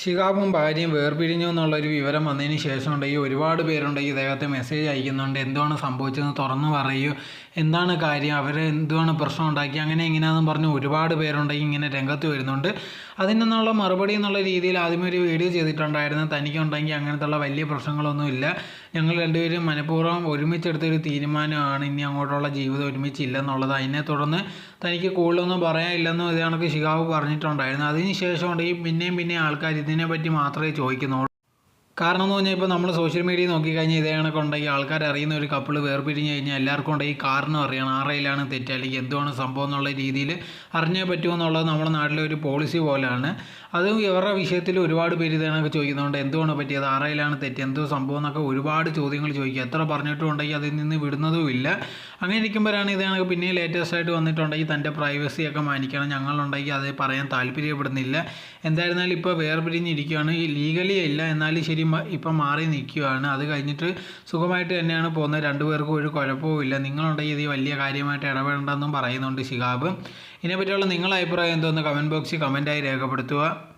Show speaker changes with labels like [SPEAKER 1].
[SPEAKER 1] ശിഹാബും ഭാര്യയും വേർപിരിഞ്ഞു എന്നുള്ളൊരു വിവരം വന്നതിന് ശേഷം ഉണ്ടെങ്കിൽ ഒരുപാട് പേരുണ്ടെങ്കിൽ ഇദ്ദേഹത്തെ മെസ്സേജ് അയക്കുന്നുണ്ട്. എന്തുവാണ് സംഭവിച്ചതെന്ന് തുറന്നു പറയൂ. എന്താണ് കാര്യം? അവർ എന്തുവാണ് പ്രശ്നം ഉണ്ടാക്കി അങ്ങനെ എങ്ങനെയാണെന്ന് പറഞ്ഞ് ഒരുപാട് പേരുണ്ടെങ്കിൽ ഇങ്ങനെ രംഗത്ത് വരുന്നുണ്ട്. അതിൽ നിന്നുള്ള മറുപടി എന്നുള്ള രീതിയിൽ ആദ്യമേ ഒരു വീഡിയോ ചെയ്തിട്ടുണ്ടായിരുന്നു. തനിക്കുണ്ടെങ്കിൽ അങ്ങനത്തുള്ള വലിയ പ്രശ്നങ്ങളൊന്നുമില്ല ഞങ്ങൾ രണ്ടുപേരും മനഃപൂർവം ഒരുമിച്ചെടുത്തൊരു തീരുമാനമാണ്. ഇനി അങ്ങോട്ടുള്ള ജീവിതം ഒരുമിച്ചില്ല എന്നുള്ളത് അതിനെ തുടർന്ന് തനിക്ക് കൂടുതലൊന്നും പറയാനില്ലെന്നും ഇതേ കണക്ക് ശിഹാബ് പറഞ്ഞിട്ടുണ്ടായിരുന്നു. അതിന് ശേഷം ഉണ്ടെങ്കിൽ പിന്നെയും പിന്നെയും ആൾക്കാർ ഇതിനെപ്പറ്റി മാത്രമേ ചോദിക്കുന്നുള്ളൂ. കാരണം എന്ന് പറഞ്ഞാൽ ഇപ്പോൾ നമ്മൾ സോഷ്യൽ മീഡിയ നോക്കിക്കഴിഞ്ഞാൽ ഇതേ കണക്ക് ഉണ്ടെങ്കിൽ ആൾക്കാർ അറിയുന്ന ഒരു കപ്പിൾ വേർപിരിഞ്ഞ് കഴിഞ്ഞാൽ എല്ലാവർക്കും ഉണ്ടെങ്കിൽ കാരണം അറിയണം. ആറയിലാണ് തെറ്റ് അല്ലെങ്കിൽ എന്തുവാണ് സംഭവം എന്നുള്ള രീതിയിൽ അറിഞ്ഞേ പറ്റുമെന്നുള്ളത് നമ്മുടെ നാട്ടിലെ ഒരു പോളിസി പോലെയാണ് അത് ഇവരുടെ വിഷയത്തിൽ ഒരുപാട് പേര് ഇതേ കണക്ക് ചോദിക്കുന്നുണ്ട് എന്തുവാണ് പറ്റിയത്? ആറയിലാണ് തെറ്റ്. എന്തോ സംഭവം എന്നൊക്കെ ഒരുപാട് ചോദ്യങ്ങൾ ചോദിക്കുക എത്ര പറഞ്ഞിട്ടും ഉണ്ടെങ്കിൽ അതിൽ നിന്ന് വിടുന്നതും ഇല്ല. അങ്ങനെ ഇരിക്കുമ്പോഴാണ് ഇതേ കണക്ക് പിന്നെ ലേറ്റസ്റ്റ് ആയിട്ട് വന്നിട്ടുണ്ടെങ്കിൽ തന്റെ പ്രൈവസിയൊക്കെ മാനിക്കണം. ഞങ്ങളുണ്ടെങ്കിൽ അത് പറയാൻ താല്പര്യപ്പെടുന്നില്ല. എന്തായിരുന്നാലും ഇപ്പോൾ വേർപിരിഞ്ഞിരിക്കുകയാണ് ലീഗലി അല്ല. എന്നാലും ശരി ഇപ്പം മാറി നിൽക്കുകയാണ്. അത് കഴിഞ്ഞിട്ട് സുഖമായിട്ട് തന്നെയാണ് പോകുന്നത്. രണ്ടുപേർക്കും ഒരു കുഴപ്പവും ഇല്ല. നിങ്ങളുണ്ടെങ്കിൽ ഇത് വലിയ കാര്യമായിട്ട് ഇടപെടേണ്ടെന്നും പറയുന്നുണ്ട് ശിഹാബ്. ഇതിനെപ്പറ്റിയുള്ള നിങ്ങളുടെ അഭിപ്രായം എന്തോന്ന് കമന്റ് ബോക്സിൽ കമന്റായി രേഖപ്പെടുത്തുക.